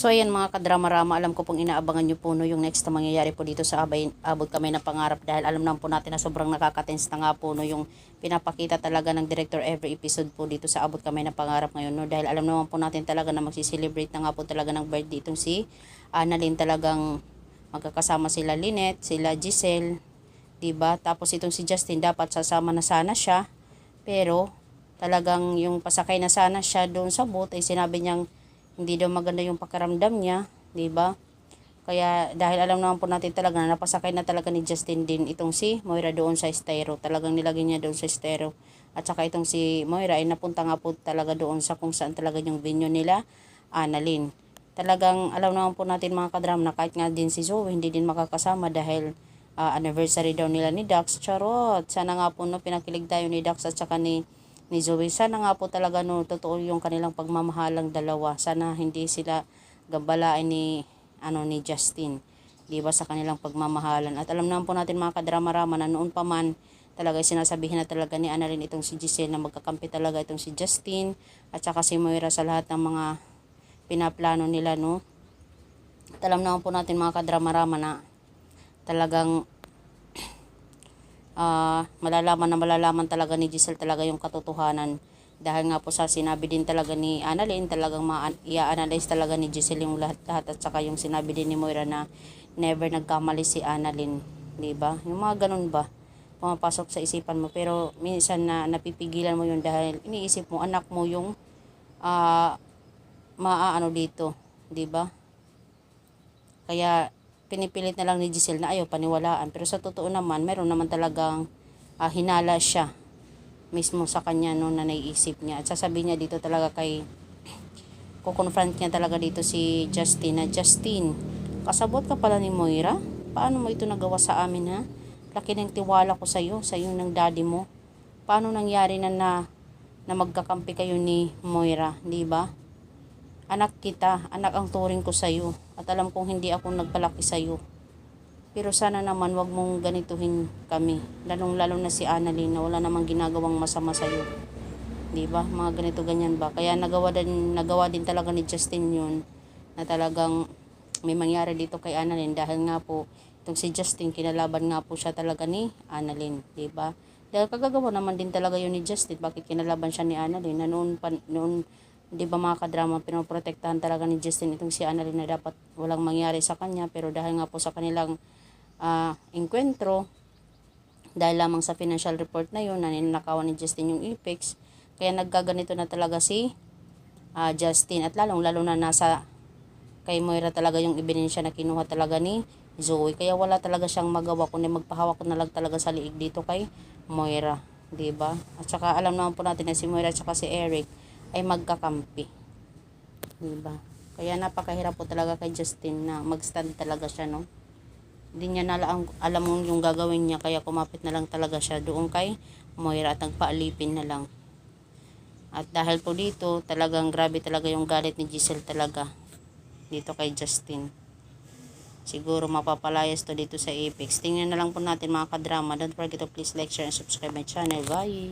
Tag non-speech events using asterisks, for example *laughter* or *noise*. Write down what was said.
So ayan mga kadrama-rama, alam ko pong inaabangan nyo po no, yung next na mangyayari po dito sa abay, abot kami ng pangarap dahil alam naman po natin na sobrang nakakatense na nga po no, yung pinapakita talaga ng director every episode po dito sa abot kami ng pangarap ngayon no, dahil alam naman po natin talaga na magsiselebrate na nga po talaga ng birthday itong si Annalyn talagang magkakasama sila Lynette, sila Giselle, 'di ba? Tapos itong si Justin dapat sasama na sana siya. Pero talagang yung pasakay na sana siya doon sa boat ay sinabi niyang hindi daw maganda yung pakiramdam niya, 'di ba? Kaya dahil alam naman po natin talaga na napasakay na talaga ni Justin din itong si Moira doon sa estero. Talagang nilagay niya doon sa estero. At saka itong si Moira ay napunta nga po talaga doon sa kung saan talaga yung venue nila, Annalyn. Talagang alam naman po natin mga kadram na kahit nga din si Zoe hindi din makakasama dahil ah, anniversary daw nila ni Dax. Charot! Sana nga po no, pinakilig tayo ni Dax at saka ni ni Zoe. Sana nga po talaga no, totoo yung kanilang pagmamahalang dalawa. Sana hindi sila gabalain ni ano ni Justin. 'Di ba sa kanilang pagmamahalan. At alam naman po natin mga kadrama-rama na noon pa man talaga sinasabihin na talaga ni Annalyn itong si Giselle na magkakampi talaga itong si Justin at saka si Moira sa lahat ng mga pinaplano nila no. At alam naman po natin mga kadrama-rama na talagang ah malalaman na malalaman talaga ni Giselle talaga yung katotohanan. Dahil nga po sa sinabi din talaga ni Annalyn talagang ma- i-analyze talaga ni Giselle yung lahat, lahat at saka yung sinabi din ni Moira na never nagkamali si Annalyn di ba? Yung mga ganun ba? Pumapasok sa isipan mo. Pero minsan na napipigilan mo yun dahil iniisip mo anak mo yung ah maaano dito di ba? Kaya pinipilit na lang ni Giselle na ayaw paniwalaan. Pero sa totoo naman, meron naman talagang ah, hinala siya mismo sa kanya no, na naiisip niya. At sasabihin niya dito talaga kay *clears throat* kukonfront niya talaga dito si Justin na Justin, kasabot ka pala ni Moira? Paano mo ito nagawa sa amin ha? Laki ng tiwala ko sa iyo, sa iyo ng daddy mo. Paano nangyari na na, na magkakampi kayo ni Moira, di ba? Anak kita, anak ang turing ko sa iyo. At alam kong hindi ako nagpalaki sa iyo. Pero sana naman wag mong ganituhin kami. Lalong lalo na si Annalyn na wala namang ginagawang masama sa iyo. 'Di ba? Mga ganito ganyan ba? Kaya nagawa din nagawa din talaga ni Justin 'yun na talagang may mangyari dito kay Annalyn dahil nga po itong si Justin kinalaban nga po siya talaga ni Annalyn, 'di ba? Dahil kagagawa naman din talaga yun ni Justin, bakit kinalaban siya ni Annalyn na noon, pa, noon di ba mga kadrama, pinoprotektahan talaga ni Justin itong si Annalyn na dapat walang mangyari sa kanya, pero dahil nga po sa kanilang ah enkwentro, dahil lamang sa financial report na yun, na ninakawan ni Justin yung Apex, kaya nagkaganito na talaga si ah, Justin, at lalong lalo na nasa kay Moira talaga yung ebidensya na kinuha talaga ni Zoe, kaya wala talaga siyang magawa, kundi magpahawak na lang talaga sa liig dito kay Moira, ba? At saka alam naman po natin na si Moira at saka si Eric ay magkakampi. 'Di ba? Kaya napakahirap po talaga kay Justin na mag-stand talaga siya, no? Hindi niya na alam, alam mo yung gagawin niya kaya kumapit na lang talaga siya doon kay Moira at nagpaalipin na lang. At dahil po dito, talagang grabe talaga yung galit ni Giselle talaga dito kay Justin. Siguro mapapalayas to dito sa Apex. Tingnan na lang po natin mga kadrama. Don't forget to please like, share, and subscribe my channel. Bye!